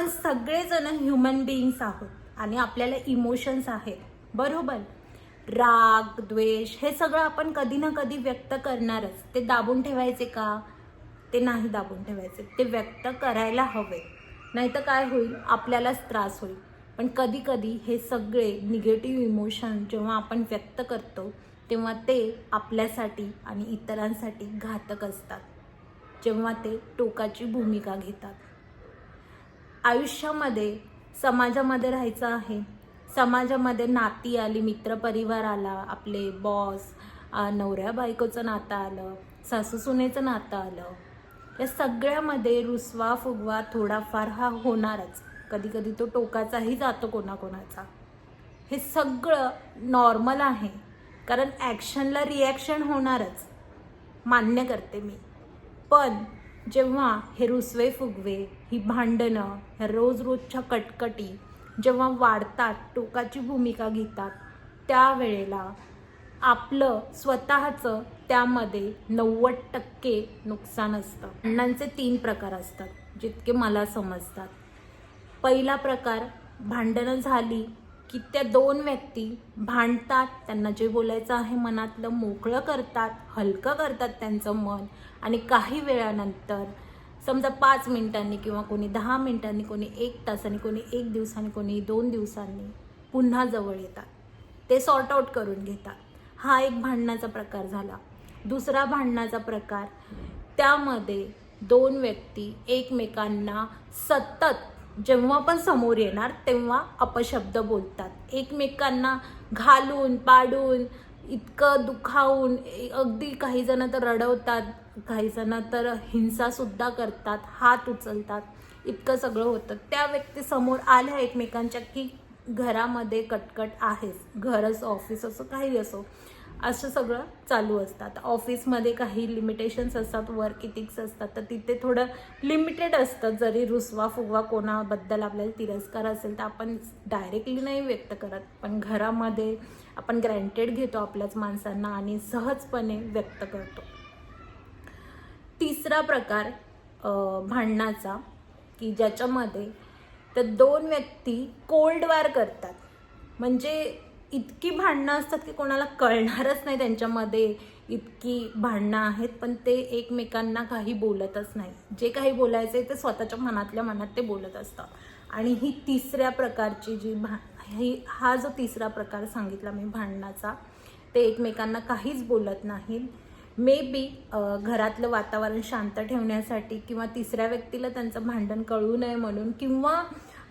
आपण सगळेजण human beings आहोत आणि आपल्याला इमोशन्स आहेत. बरोबर? राग द्वेष हे सगळं आपण कधी ना कधी व्यक्त करणारच. ते दाबून ठेवायचे का? ते नाही दाबून ठेवायचे. ते व्यक्त करायला हवे. नाही तर काय होईल? आपल्यालाच त्रास होईल. पण कधी कधी हे सगळे निगेटिव्ह इमोशन जेव्हा आपण व्यक्त करतो तेव्हा ते आपल्यासाठी आणि इतरांसाठी घातक असतात. जेव्हा ते टोकाची भूमिका घेतात. आयुष्यामध्ये समाजामध्ये राहायचं आहे. समाजामध्ये नाती आली मित्रपरिवार आला आपले बॉस नवऱ्या बायकोचं नातं आलं सासूसुनेचं नातं आलं. या सगळ्यामध्ये रुसवा फुगवा थोडाफार हा होणारच. कधी कधी तो टोकाचाही जातो कोणाकोणाचा. हे सगळं नॉर्मल आहे. कारण ॲक्शनला रिॲक्शन होणारच. मान्य करते मी. पण जेव्हा हे रुसवे फुगवे ही भांडणं ह्या रोज रोजच्या कटकटी जेव्हा वाढतात टोकाची भूमिका घेतात त्यावेळेला आपलं स्वतःचं त्यामध्ये नव्वद टक्के नुकसान असतं. अण्णांचे तीन प्रकार असतात जितके मला समजतात. पहिला प्रकार भांडणं झाली की त्या दोन व्यक्ती भांडतात त्यांना जे बोलायचं आहे मनातलं मोकळं करतात हलकं करतात त्यांचं मन. आणि काही वेळानंतर समजा पाच मिनिटांनी किंवा कोणी दहा मिनिटांनी कोणी एक तासाने कोणी एक दिवसाने कोणी दोन दिवसांनी पुन्हा जवळ येतात. ते सॉर्ट आउट करून घेतात. हा एक भांडणाचा प्रकार झाला. दुसरा भांडणाचा प्रकार त्यामध्ये दोन व्यक्ती एकमेकांना सतत जेव्हा पण समोर येणार तेव्हा अपशब्द बोलतात. एकमेकांना घालून पाडून इतकं दुखावून अगदी काही जण तर रडवतात काही जण तर हिंसासुद्धा करतात हात उचलतात. इतकं सगळं होतं. त्या व्यक्ती समोर आल्या एकमेकांच्या की घरामध्ये कटकट आहेच घर ऑफिस असो काही असो. असं सगळं चालू असतात. ऑफिसमध्ये काही लिमिटेशन्स असतात वर्क इथिक्स असतात तर तिथे थोडं लिमिटेड असतं. जरी रुसवा फुगवा कोणाबद्दल आपल्याला तिरस्कार असेल तर आपण डायरेक्टली नाही व्यक्त करत. पण घरामध्ये आपण ग्रँटेड घेतो आपल्याच माणसांना आणि सहजपणे व्यक्त करतो. तिसरा प्रकार भांडणाचा की ज्याच्यामध्ये तर दोन व्यक्ती कोल्ड वार करतात. म्हणजे इतकी भांडणं असतात की कोणाला कळणारच नाही त्यांच्यामध्ये. इतकी भांडणं आहेत पण ते एकमेकांना काही बोलतच नाही. जे काही बोलायचं आहे ते स्वतःच्या मनातल्या मनात ते बोलत असतं आणि ही तिसऱ्या प्रकारची जी भा ही हा जो तिसरा प्रकार सांगितला मी भांडणाचा ते एकमेकांना काहीच बोलत नाहीत. मे बी घरातलं वातावरण शांत ठेवण्यासाठी किंवा तिसऱ्या व्यक्तीला त्यांचं भांडण कळू नये म्हणून किंवा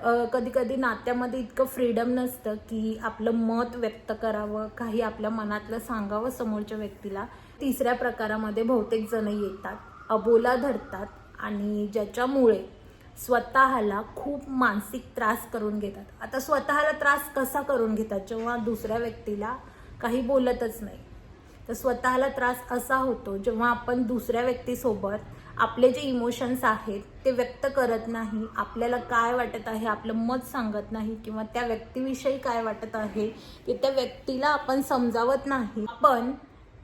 कधी कधी नात्यामध्ये इतकं फ्रीडम नसतं की आपलं मत व्यक्त करावं काही आपल्या मनातलं सांगावं समोरच्या व्यक्तीला. तिसऱ्या प्रकारामध्ये बहुतेक जण येतात अबोला धरतात आणि ज्याच्यामुळे स्वतःला खूप मानसिक त्रास करून घेतात. आता स्वतःला त्रास कसा करून घेतात? जेव्हा दुसऱ्या व्यक्तीला काही बोलतच नाही. तर स्वतःला त्रास असा होतो जेव्हा आपण दुसऱ्या व्यक्तीसोबत आपले जे इमोशन्स आहेत ते व्यक्त करत नाही. आपल्याला काय वाटत आहे आपलं मत सांगत नाही किंवा त्या व्यक्तीविषयी काय वाटत आहे की त्या व्यक्तीला आपण समजावत नाही. पण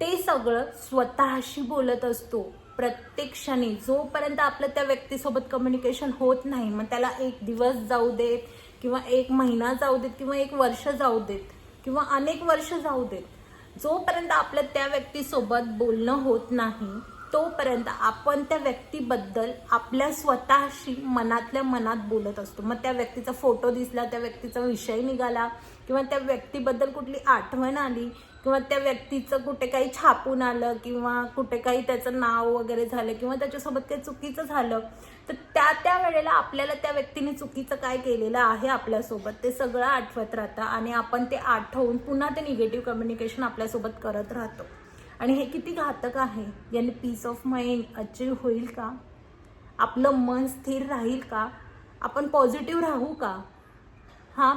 ते सगळं स्वतःशी बोलत असतो. प्रत्येक क्षणी जोपर्यंत आपलं त्या व्यक्तीसोबत कम्युनिकेशन होत नाही मग त्याला एक दिवस जाऊ देत किंवा एक महिना जाऊ देत किंवा एक वर्ष जाऊ देत किंवा अनेक वर्ष जाऊ देत जोपर्यंत आपलं त्या व्यक्तीसोबत बोलणं होत नाही तोपर्यंत आपण त्या व्यक्तीबद्दल आपल्या स्वतःशी मनातल्या मनात बोलत असतो. मग त्या व्यक्तीचा फोटो दिसला त्या व्यक्तीचा विषय निघाला किंवा त्या व्यक्तीबद्दल कुठली आठवण आली किंवा त्या व्यक्तीचं कुठे काही छापून आलं किंवा कुठे काही त्याचं नाव वगैरे झालं किंवा त्याच्यासोबत काही चुकीचं झालं तर त्या त्या वेळेला आपल्याला त्या व्यक्तीने चुकीचं काय केलेलं आहे आपल्यासोबत ते सगळं आठवत राहतं आणि आपण ते आठवून पुन्हा ते निगेटिव्ह कम्युनिकेशन आपल्यासोबत करत राहतो. आणि हे किती घातक आहे? याने पीस ऑफ माइंड अचीव होईल का? आपलं मन स्थिर राहील का? आपण पॉझिटिव्ह राहू का? हां?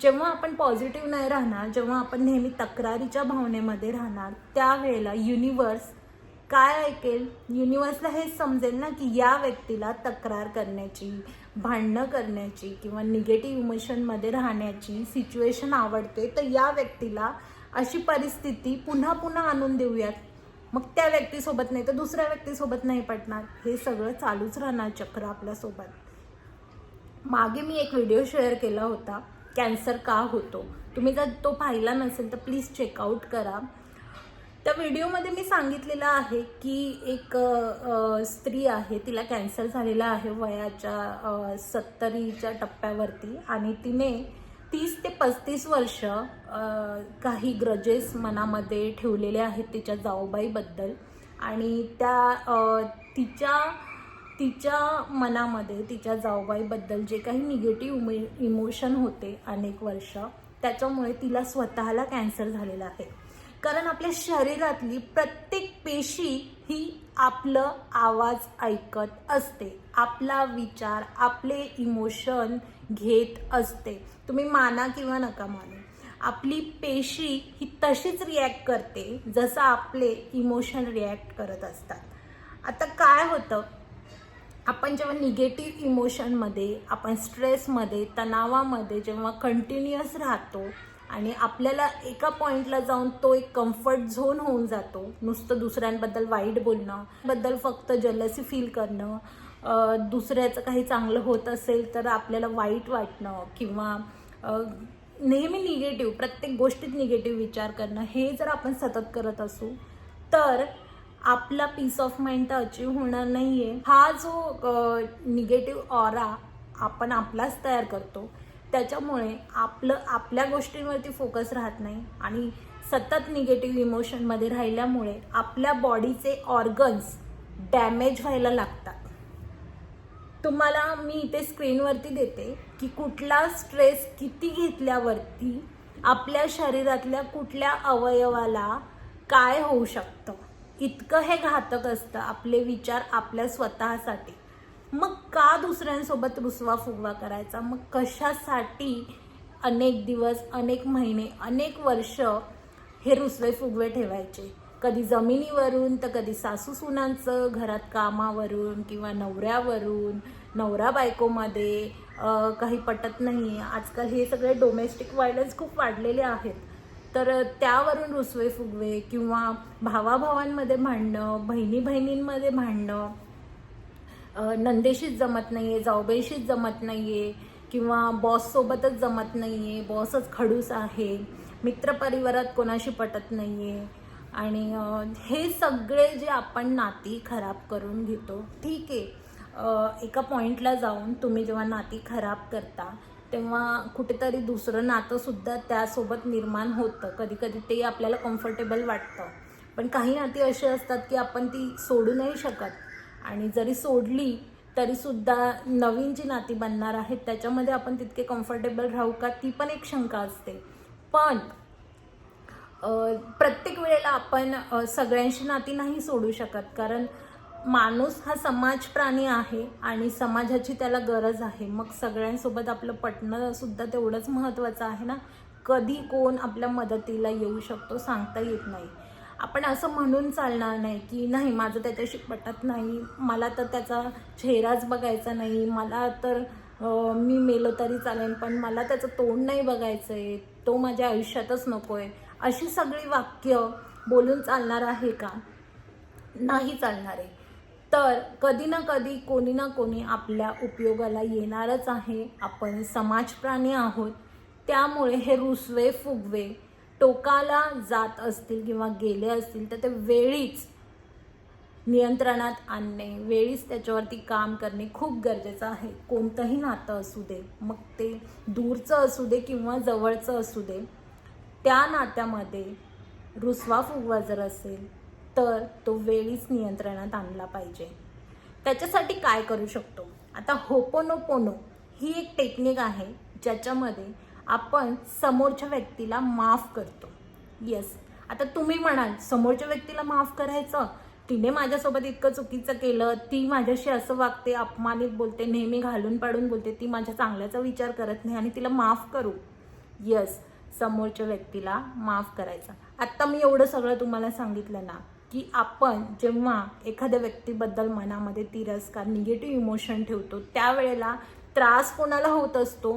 जेव्हा आपण पॉझिटिव्ह नाही राहणार जेव्हा आपण नेहमी तक्रारीच्या भावनेमध्ये राहणार त्यावेळेला युनिवर्स काय ऐकेल? युनिवर्सला हेच समजेल ना की या व्यक्तीला तक्रार करण्याची भांडणं करण्याची किंवा निगेटिव्ह इमोशनमध्ये राहण्याची सिच्युएशन आवडते तर या व्यक्तीला अशी परिस्थिती पुन्हा पुन्हा आणून देऊयात. मग त्या व्यक्तीसोबत नाही तर दुसऱ्या व्यक्तीसोबत नाही पटणार. हे सगळं चालूच राहणार चक्र आपल्यासोबत. मागे मी एक व्हिडिओ शेअर केला होता कॅन्सर का होतो? तुम्ही जर तो पाहिला नसेल तर प्लीज चेकआउट करा. त्या व्हिडिओमध्ये मी सांगितलेलं आहे की एक स्त्री आहे तिला कॅन्सर झालेला आहे वयाच्या सत्तरीच्या टप्प्यावरती आणि तिने तीस ते पस्तीस वर्ष काही ग्रजेस मनामध्ये ठेवलेले आहेत तिच्या जाऊबाईबद्दल. आणि त्या तिच्या तिच्या मनामध्ये तिच्या जाऊबाईबद्दल जे काही निगेटिव्ह इमोशन होते अनेक वर्ष त्याच्यामुळे तिला स्वतःला कॅन्सर झालेला आहे. कारण आपल्या शरीरातली प्रत्येक पेशी ही आपलं आवाज ऐकत असते. आपला विचार आपले इमोशन घेत असते. तुम्ही माना किंवा नका मानू. आपली पेशी ही तशीच रिॲक्ट करते जसं आपले इमोशन रिॲक्ट करत असतात. आता काय होतं? आपण जेव्हा निगेटिव्ह इमोशनमध्ये आपण स्ट्रेसमध्ये तणावामध्ये जेव्हा कंटिन्युअस राहतो आणि आपल्याला एका पॉईंटला जाऊन तो एक कम्फर्ट झोन होऊन जातो नुसतं दुसऱ्यांबद्दल वाईट बोलणं बद्दल फक्त जलसी फील करणं दुसऱ्याचं काही चांगलं होत असेल तर आपल्याला वाईट वाटणं किंवा नेहमी निगेटिव्ह प्रत्येक गोष्टीत निगेटिव्ह विचार करणं हे जर आपण सतत करत असू तर आपला पीस ऑफ माइंड तर अचीव होणार नाही आहे हा जो निगेटिव्ह ऑरा आपण आपलाच तयार करतो त्याच्यामुळे आपलं आपल्या गोष्टींवरती फोकस राहत नाही आणि सतत निगेटिव्ह इमोशनमध्ये राहिल्यामुळे आपल्या बॉडीचे ऑर्गन्स डॅमेज व्हायला लागतात. तुम्हाला मी इथे स्क्रीनवरती देते की कुठला स्ट्रेस किती घेतल्यावरती आपल्या शरीरातल्या कुठल्या अवयवाला काय होऊ शकतं? इतकं हे घातक असतं आपले विचार आपल्या स्वतःसाठी. मग का दुसऱ्यांसोबत रुसवा फुगवा करायचा? मग कशासाठी अनेक दिवस अनेक महिने अनेक वर्ष हे रुसवे फुगवे ठेवायचे? कधी जमिनीवरून तर कधी सासू सुनांचं घरात कामावरून किंवा नवऱ्यावरून नवरा बायकोमध्ये काही पटत नाही आजकाल हे सगळे डोमेस्टिक व्हायलन्स खूप वाढलेले आहेत. तर त्यावरून रुसवे फुगवे किंवा भावाभावांमध्ये भांडणं बहिणी बहिणींमध्ये भांडणं नंदेशीच जमत नाही आहे जाऊबाईशीच जमत नाही आहे किंवा बॉससोबतच जमत नाही आहे बॉसच खडूस आहे मित्रपरिवारात कोणाशी पटत नाही आहे आणि हे सगळे जे आपण नाती खराब करून घेतो ठीक आहे. एका पॉईंटला जाऊन तुम्ही जेव्हा नाती खराब करता तेव्हा कुठेतरी दुसरं नातंसुद्धा त्यासोबत निर्माण होतं. कधी कधी ते आपल्याला कम्फर्टेबल वाटतं. पण काही नाती अशी असतात की आपण ती सोडू नाही शकत. आणि जरी सोडली तरीसुद्धा नवीन जी नाती बनणार आहेत त्याच्यामध्ये आपण तितके कम्फर्टेबल राहू का? ती पण एक शंका असते. पण प्रत्येक वेळेला आपण सगळ्यांशी नाती नाही सोडू शकत. कारण माणूस हा समाज प्राणी आहे आणि समाजाची त्याला गरज आहे. मग सगळ्यांसोबत आपलं पटणं सुद्धा तेवढंच महत्त्वाचं आहे ना? कधी कोण आपल्या मदतीला येऊ शकतो सांगता येत नाही. आपण असं म्हणून चालणार नाही की नाही माझं त्याच्याशी पटत नाही. मला तर त्याचा चेहराच बघायचा नाही. मला तर मी मेलो तरी चालेल पण मला त्याचं तोंड नाही बघायचं आहे तो माझ्या आयुष्यातच नको आहे अशी सगळी वाक्य बोलून चालणार आहे का? नाही चालणार आहे. तर कधी ना कधी कोणी ना कोणी आपल्या उपयोगाला येणारच आहे. आपण समाजप्राणी आहोत. त्यामुळे हे रुसवे फुगवे टोकाला जात असतील किंवा गेले असतील तर ते वेळीच नियंत्रणात आणणे वेळीच त्याच्यावरती काम करणे खूप गरजेचं आहे. कोणतंही नातं असू दे मग ते दूरचं असू दे किंवा जवळचं असू दे त्या नात्यामध्ये रुसवा फुगवा जर असेल तर तो वेळीच नियंत्रणात आणला पाहिजे. त्याच्यासाठी काय करू शकतो? आता होपोनोपोनो ही एक टेक्निक आहे ज्याच्यामध्ये आपण समोरच्या व्यक्तीला माफ करतो. येस आता तुम्ही म्हणाल समोरच्या व्यक्तीला माफ करायचं? तिने माझ्यासोबत इतकं चुकीचं केलं ती माझ्याशी असं वागते अपमानित बोलते नेहमी घालून पाडून बोलते ती माझ्या चांगल्याचा विचार करत नाही आणि तिला माफ करू. यस समोरच्या व्यक्तीला माफ करायचा. आत्ता मी एवढं सगळं तुम्हाला सांगितलं ना की आपण जेव्हा एखाद्या व्यक्तीबद्दल मनामध्ये तिरस्कार निगेटिव्ह इमोशन ठेवतो त्यावेळेला त्रास कोणाला होत असतो?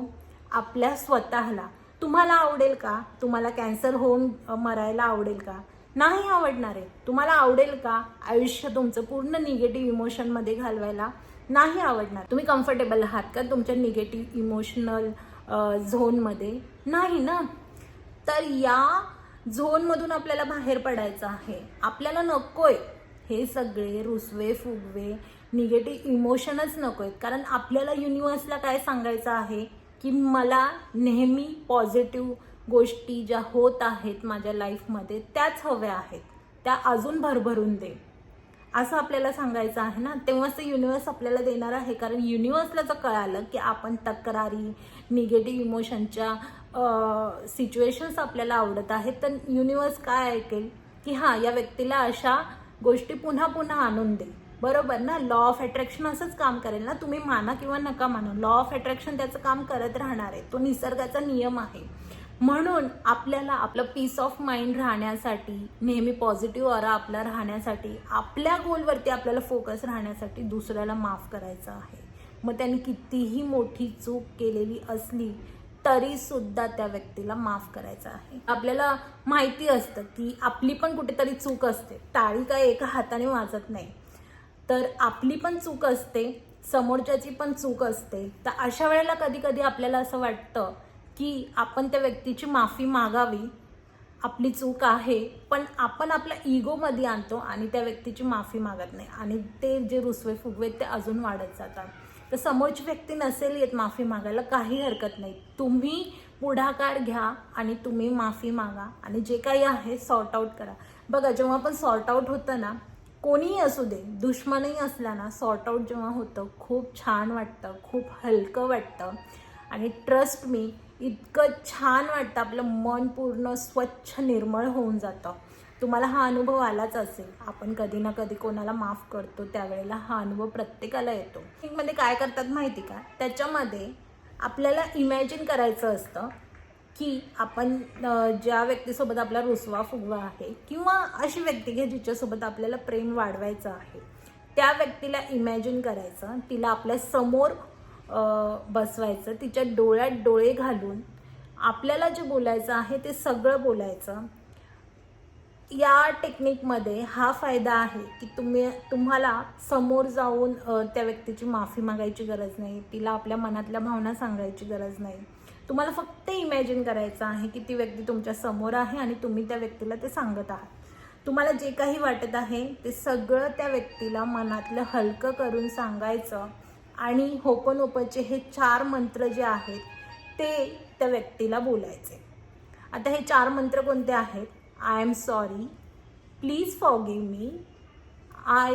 आपल्या स्वतःला. तुम्हाला आवडेल का? तुम्हाला कॅन्सर होऊन मरायला आवडेल का? नाही आवडणार आहे. तुम्हाला आवडेल का आयुष्य तुमचं पूर्ण निगेटिव्ह इमोशनमध्ये घालवायला? नाही आवडणार. तुम्ही कम्फर्टेबल आहात का तुमच्या निगेटिव्ह इमोशनल झोनमध्ये नाही ना. तर या झोनमधून आपल्याला बाहेर पडायचं आहे. आपल्याला नकोय हे सगळे रुसवे फुगवे निगेटिव्ह इमोशनच नकोय. कारण आपल्याला युनिवर्सला काय सांगायचं आहे? की मला नेहमी पॉझिटिव्ह गोष्टी ज्या होत आहेत माझ्या लाईफमध्ये त्याच हव्या आहेत. त्या अजून भरभरून दे. असं आपल्याला सांगायचं आहे ना? तेव्हाच ते युनिवर्स आपल्याला देणार आहे. कारण युनिवर्सला जर कळालं की आपण तक्रारी निगेटिव्ह इमोशनच्या सिच्युएशन्स आपल्याला आवडत आहेत तर युनिवर्स काय ऐकेल? की हां या व्यक्तीला अशा गोष्टी पुन्हा पुन्हा आणून दे. बरोबर ना? लॉ ऑफ अट्रॅक्शन असंच काम करेल ना? तुम्ही माना किंवा नका माना लॉ ऑफ अट्रॅक्शन त्याचं काम करत राहणार आहे. तो निसर्गाचा नियम आहे. म्हणून आपल्याला आपलं पीस ऑफ माइंड राहण्यासाठी नेहमी पॉझिटिव्ह ऑरा आपला राहण्यासाठी आपल्या गोलवरती आपल्याला फोकस राहण्यासाठी दुसऱ्याला माफ करायचं आहे. मग त्यांनी कितीही मोठी चूक केलेली असली तरी सुद्धा त्या व्यक्तीला माफ करायचं आहे. आपल्याला माहिती असतं की आपली पण कुठेतरी चूक असते. टाळी काय एका हाताने वाजत नाही. तर आपली पण चूक असते समोरच्याची पण चूक असते. तर अशा वेळेला कधी कधी आपल्याला असं वाटतं की आपण त्या व्यक्तीची माफी मागावी आपली चूक आहे पण आपण आपल्या इगोमध्ये आणतो आणि त्या व्यक्तीची माफी मागत नाही. आणि ते जे रुसवे फुगवे ते अजून वाढत जातात. तर समोरची व्यक्ती नसेल येत माफी मागायला काही हरकत नाही. तुम्ही पुढाकार घ्या आणि तुम्ही माफी मागा आणि जे काही आहे सॉर्ट आऊट करा. बघा जेव्हा पण सॉर्ट आऊट होतं ना कोणीही असू दे दुश्मनही असला ना सॉर्ट आऊट जेव्हा होतं खूप छान वाटतं खूप हलकं वाटतं. आणि ट्रस्ट मी इतकं छान वाटतं आपलं मन पूर्ण स्वच्छ निर्मळ होऊन जातं. तुम्हाला हा अनुभव आलाच असेल. आपण कधी ना कधी कोणाला माफ करतो त्यावेळेला हा अनुभव प्रत्येकाला येतो. मध्ये काय करतात माहिती का? त्याच्यामध्ये आपल्याला इमॅजिन करायचं असतं की आपण ज्या व्यक्तीसोबत आपला रुसवा फुगवा आहे किंवा अशी व्यक्ती घ्या जिच्यासोबत आपल्याला प्रेम वाढवायचं आहे त्या व्यक्तीला इमॅजिन करायचं तिला आपल्यासमोर बसवायचं तिच्या डोळ्यात डोळे घालून आपल्याला जे बोलायचं आहे ते सगळं बोलायचं. या टेक्निकमध्ये हा फायदा आहे की तुम्ही तुम्हाला समोर जाऊन त्या व्यक्तीची माफी मागायची गरज नाही तिला आपल्या मनातल्या भावना सांगायची गरज नाही. तुम्हाला फक्त इमॅजिन करायचं आहे की ती व्यक्ती तुमच्यासमोर आहे आणि तुम्ही त्या व्यक्तीला ते सांगत आहात. तुम्हाला जे काही वाटत आहे ते सगळं त्या व्यक्तीला मनातलं हलकं करून सांगायचं आणि होपनोपचे हे चार मंत्र जे आहेत ते त्या व्यक्तीला बोलायचे. आता हे चार मंत्र कोणते आहेत? I am sorry please forgive me I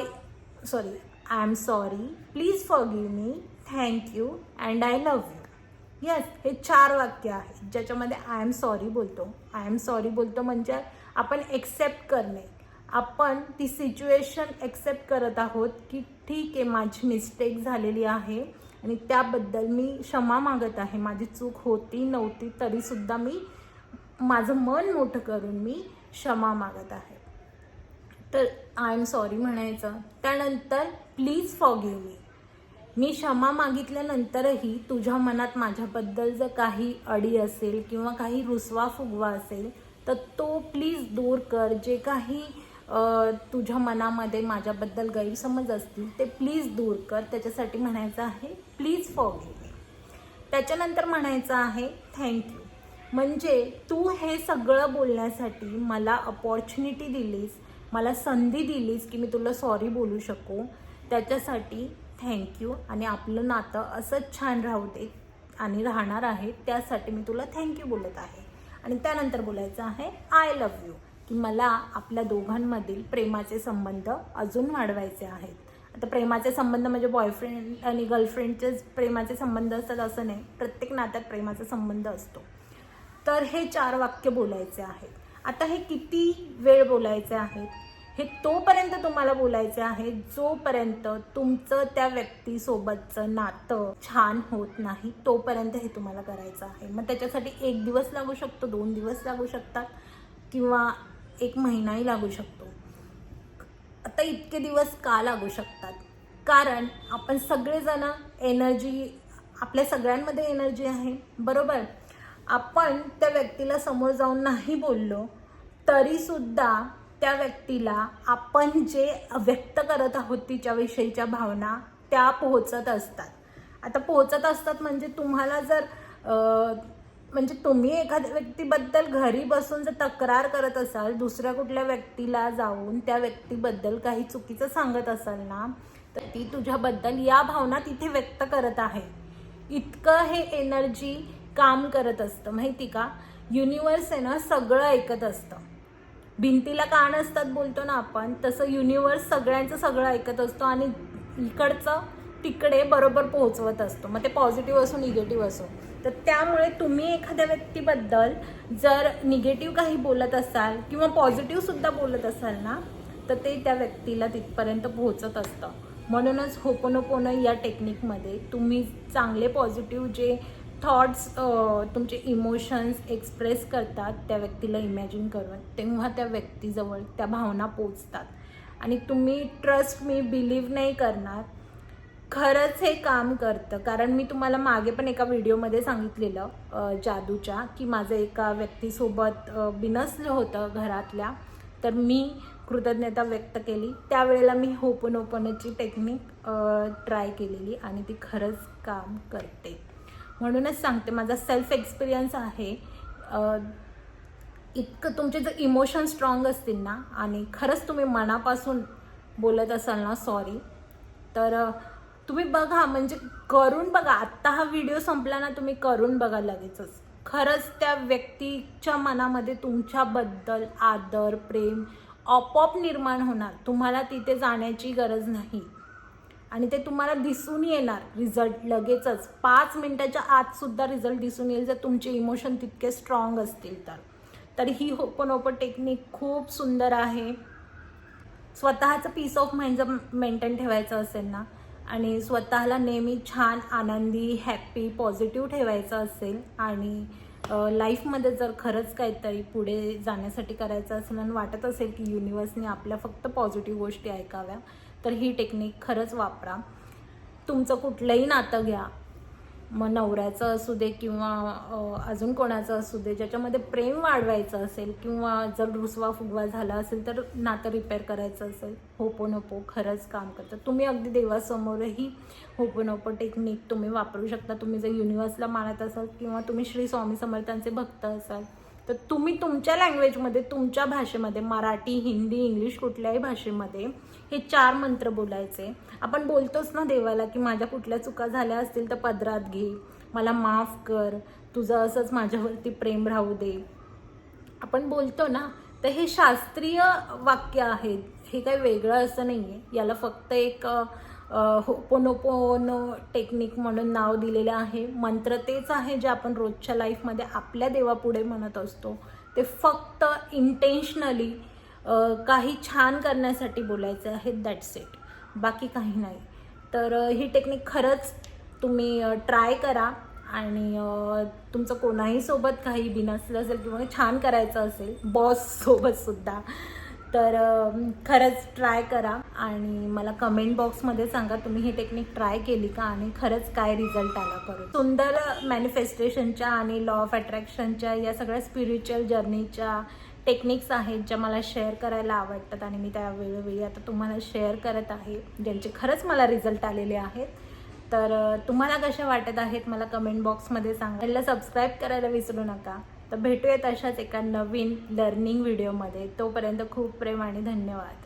sorry I am sorry please forgive me thank you and I love you yes हे चार वाक्य आहेत. ज्याच्यामध्ये आय एम सॉरी बोलतो. आय एम सॉरी बोलतो म्हणजे आपण एक्सेप्ट करणे. आपण ती सिच्युएशन एक्सेप्ट करत आहोत की ठीक आहे माझी मिस्टेक झालेली आहे. आणि त्याबद्दल मी क्षमा मागत आहे. माझी चूक होती नव्हती तरीसुद्धा मी माझं मन मोठं करून मी क्षमा मागत आहे. तर आय एम सॉरी म्हणायचं. त्यानंतर प्लीज फॉगिव्ह मी मी क्षमा मागितल्यानंतरही तुझ्या मनात माझ्याबद्दल जर काही अडी असेल किंवा काही रुसवा फुगवा असेल तर तो प्लीज दूर कर. जे काही तुझ्या मनामध्ये माझ्याबद्दल गैरसमज असतील ते प्लीज दूर कर. त्याच्यासाठी म्हणायचं आहे प्लीज फॉगिव्ह मी त्याच्यानंतर म्हणायचं आहे थँक्यू म्हणजे तू हे सगळं बोलण्यासाठी मला अपॉर्च्युनिटी दिलीस मला संधी दिलीस की मी तुला सॉरी बोलू शकू. त्याच्यासाठी थँक्यू आणि आपलं नातं असंच छान राहू दे आणि राहणार आहे त्यासाठी मी तुला थँक्यू बोलत आहे. आणि त्यानंतर बोलायचं आहे आय लव्ह यू की मला आपल्या दोघांमधील प्रेमाचे संबंध अजून वाढवायचे आहेत. आता प्रेमाचे संबंध म्हणजे बॉयफ्रेंड आणि गर्लफ्रेंडचेच प्रेमाचे संबंध असतात असं नाही प्रत्येक नात्यात प्रेमाचा संबंध असतो. तर हे चार वाक्य बोलायचे आहेत. आता हे किती वेळ बोलायचे आहेत? हे तोपर्यंत तुम्हाला बोलायचे आहे जोपर्यंत तुमचं त्या व्यक्तीसोबतचं नातं छान होत नाही तोपर्यंत हे तुम्हाला करायचं आहे. मग त्याच्यासाठी एक दिवस लागू शकतो दोन दिवस लागू शकतात किंवा एक महिनाही लागू शकतो. आता इतके दिवस का लागू शकतात? कारण आपण सगळेजण एनर्जी आपल्या सगळ्यांमध्ये एनर्जी आहे बरोबर? आपण त्या व्यक्तीला समोर जाऊन नाही बोललो तरीसुद्धा त्या व्यक्तीला आपण जे व्यक्त करत आहोत तिच्याविषयीच्या भावना त्या पोहोचत असतात. आता पोहोचत असतात म्हणजे तुम्हाला जर म्हणजे तुम्ही एखाद्या व्यक्तीबद्दल घरी बसून जर तक्रार करत असाल दुसऱ्या कुठल्या व्यक्तीला जाऊन त्या व्यक्तीबद्दल काही चुकीचं सांगत असाल ना तर ती तुझ्याबद्दल या भावना तिथे व्यक्त करत आहे. इतकं हे एनर्जी काम करत असतं माहिती का? युनिवर्स आहे ना सगळं ऐकत असतं. भिंतीला कान असतात बोलतो ना आपण तसं युनिवर्स सगळ्यांचं सगळं ऐकत असतो आणि इकडचं तिकडे बरोबर पोहोचवत असतो. मग ते पॉझिटिव्ह असो निगेटिव्ह असो. तर त्यामुळे तुम्ही एखाद्या व्यक्तीबद्दल जर निगेटिव्ह काही बोलत असाल किंवा पॉझिटिव्हसुद्धा बोलत असाल ना तर ते त्या व्यक्तीला तिथपर्यंत पोहोचत असतं. म्हणूनच होपोनोपोनो या टेक्निकमध्ये तुम्ही चांगले पॉझिटिव्ह जे थॉट्स तुमचे इमोशन्स एक्सप्रेस करतात त्या व्यक्तीला इमॅजिन करून. तेव्हा त्या व्यक्तीजवळ त्या भावना पोचतात आणि तुम्ही ट्रस्ट मी बिलीव्ह नाही करणार. खरंच हे काम करतं. कारण मी तुम्हाला मागे पण एका व्हिडिओमध्ये सांगितलेलं जादूच्या की माझं एका व्यक्तीसोबत बिनसलं होतं घरातल्या. तर मी कृतज्ञता व्यक्त केली. त्यावेळेला मी होपन ओपनची टेक्निक ट्राय केलेली आणि ती खरंच काम करते. म्हणूनच सांगते माझा सेल्फ एक्सपिरियन्स आहे इतकं तुमचे जर इमोशन स्ट्रॉंग असतील ना आणि खरंच तुम्ही मनापासून बोलत असाल ना सॉरी तर तुम्ही बघा म्हणजे करून बघा आत्ता हा व्हिडिओ संपला ना तुम्ही करून बघा लगेचच. खरंच त्या व्यक्तीच्या मनामध्ये तुमच्याबद्दल आदर प्रेम आपोआप निर्माण होणार. तुम्हाला तिथे जाण्याची गरज नाही. आणि ते तुम्हाला दिसून येणार रिझल्ट लगेचच. पाच मिनटाच्या आतसुद्धा रिझल्ट दिसून येईल जर तुमचे इमोशन तितके स्ट्रॉंग असतील तर. तर ही ओपन ओपन टेक्निक खूप सुंदर आहे. स्वतःचं पीस ऑफ माइंड जर मेंटेन ठेवायचं असेल ना आणि स्वतःला नेहमी छान आनंदी हॅप्पी पॉझिटिव्ह ठेवायचं असेल आणि लाईफमध्ये जर खरंच काहीतरी पुढे जाण्यासाठी करायचं असेल आणि वाटत असेल की युनिवर्सने आपल्या फक्त पॉझिटिव्ह गोष्टी ऐकाव्या तर ही टेक्निक खरंच वापरा. तुमचं कुठलंही नातं घ्या. मग नवऱ्याचं असू दे किंवा अजून कोणाचं असू दे ज्याच्यामध्ये प्रेम वाढवायचं असेल किंवा जर रुसवा फुगवा झाला असेल तर नातं रिपेअर करायचं असेल होपो नपो खरंच काम करतं. तुम्ही अगदी देवासमोरही होपोनोपो टेक्निक तुम्ही वापरू शकता. तुम्ही जर युनिवर्सला मानत असाल किंवा तुम्ही श्री स्वामी समर्थांचे भक्त असाल तर तुम्ही तुमच्या लँग्वेजमध्ये तुमच्या भाषेमध्ये मराठी हिंदी इंग्लिश कुठल्याही भाषेमध्ये हे चार मंत्र बोलायचे. आपण बोलतोच ना देवाला की माझ्या कुठल्या चुका झाल्या असतील तर पदरात घे. मला माफ कर. तुझं असंच माझ्यावरती प्रेम राहू दे. आपण बोलतो ना तर हे शास्त्रीय वाक्य आहेत. हे काही वेगळं असं नाही आहे याला फक्त एक होपोनोपोनो टेक्निक म्हणून नाव दिलेलं आहे. मंत्र तेच आहे जे आपण रोजच्या लाईफमध्ये आपल्या देवापुढे म्हणत असतो. ते फक्त इंटेन्शनली काही छान करण्यासाठी बोलायचं आहे दॅट्स इट बाकी काही नाही. तर ही टेक्निक खरंच तुम्ही ट्राय करा आणि तुमचं कोणाही सोबत काही बिनसलं असेल किंवा छान करायचं असेल बॉस सोबत सुद्धा तर खरंच ट्राय करा आणि मला कमेंट बॉक्समध्ये सांगा तुम्ही ही टेक्निक ट्राय केली का आणि खरंच काय रिझल्ट आला करून सुंदर मॅनिफेस्टेशनच्या आणि लॉ ऑफ अट्रॅक्शनच्या या सगळ्या स्पिरिच्युअल जर्नीच्या टेक्निक्स आहेत ज्या मला शेअर करायला आवडतात आणि मी त्या वेळोवेळी आता तुम्हाला शेअर करत आहे ज्यांचे खरंच मला रिझल्ट आलेले आहेत. तर तुम्हाला कशा वाटत आहेत मला कमेंट बॉक्समध्ये सांगा. त्याला सबस्क्राईब करायला विसरू नका. तर भेटूयात अशाच एका नवीन लर्निंग व्हिडिओमध्ये तोपर्यंत खूप प्रेम आणि धन्यवाद.